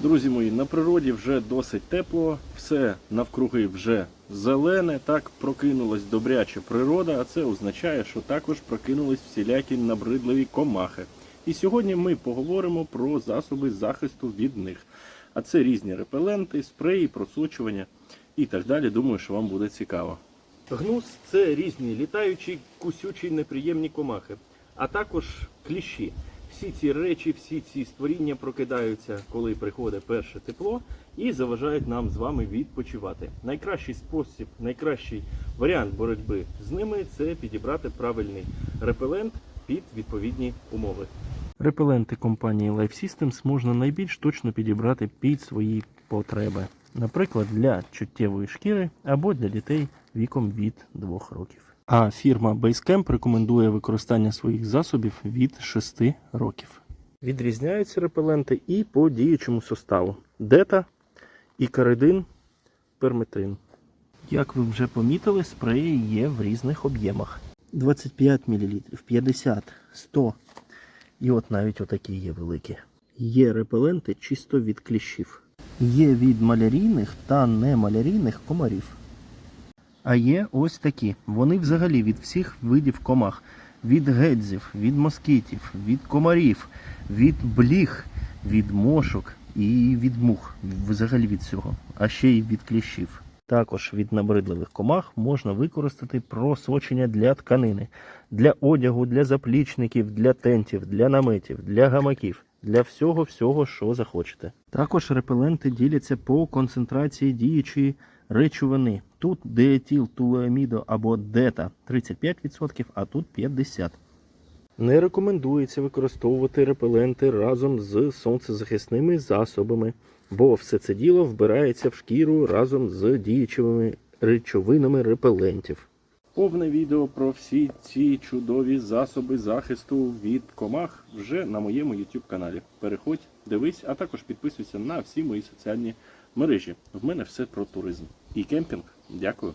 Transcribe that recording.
Друзі мої, на природі вже досить тепло, все навкруги вже зелене, так прокинулась добряча природа, а це означає, що також прокинулись всілякі набридливі комахи. І сьогодні ми поговоримо про засоби захисту від них. А це різні репеленти, спреї, просочування і так далі. Думаю, що вам буде цікаво. Гнус це різні літаючі, кусючі, неприємні комахи, а також кліщі. Всі ці речі, всі ці створіння прокидаються, коли приходить перше тепло, і заважають нам з вами відпочивати. Найкращий спосіб, найкращий варіант боротьби з ними це підібрати правильний репелент під відповідні умови. Репеленти компанії Life Systems можна найбільш точно підібрати під свої потреби. Наприклад, для чуттєвої шкіри або для дітей віком від 2 років. А фірма Basecamp рекомендує використання своїх засобів від 6 років. Відрізняються репеленти і по діючому составу: дета, ікаридин, перметрин. Як ви вже помітили, спреї є в різних об'ємах: 25 мл, 50, 100. І от навіть отакі є великі. Є репеленти чисто від кліщів. Є від малярійних та немалярійних комарів. А є ось такі. Вони взагалі від всіх видів комах: від гедзів, від москітів, від комарів, від бліг, від мошок і від мух. Взагалі від всього. А ще й від кліщів. Також від набридливих комах можна використати просочення для тканини, для одягу, для заплічників, для тентів, для наметів, для гамаків, для всього, всього, що захочете. Також репеленти діляться по концентрації діючої речовини. Тут диетилтулуамідо або дета 35%, а тут 50%. Не рекомендується використовувати репеленти разом з сонцезахисними засобами, бо все це діло вбирається в шкіру разом з діючими речовинами репелентів. Повне відео про всі ці чудові засоби захисту від комах вже на моєму YouTube каналі. Переходь, дивись, а також підписуйся на всі мої соціальні мережі. В мене все про туризм і кемпінг. Дякую.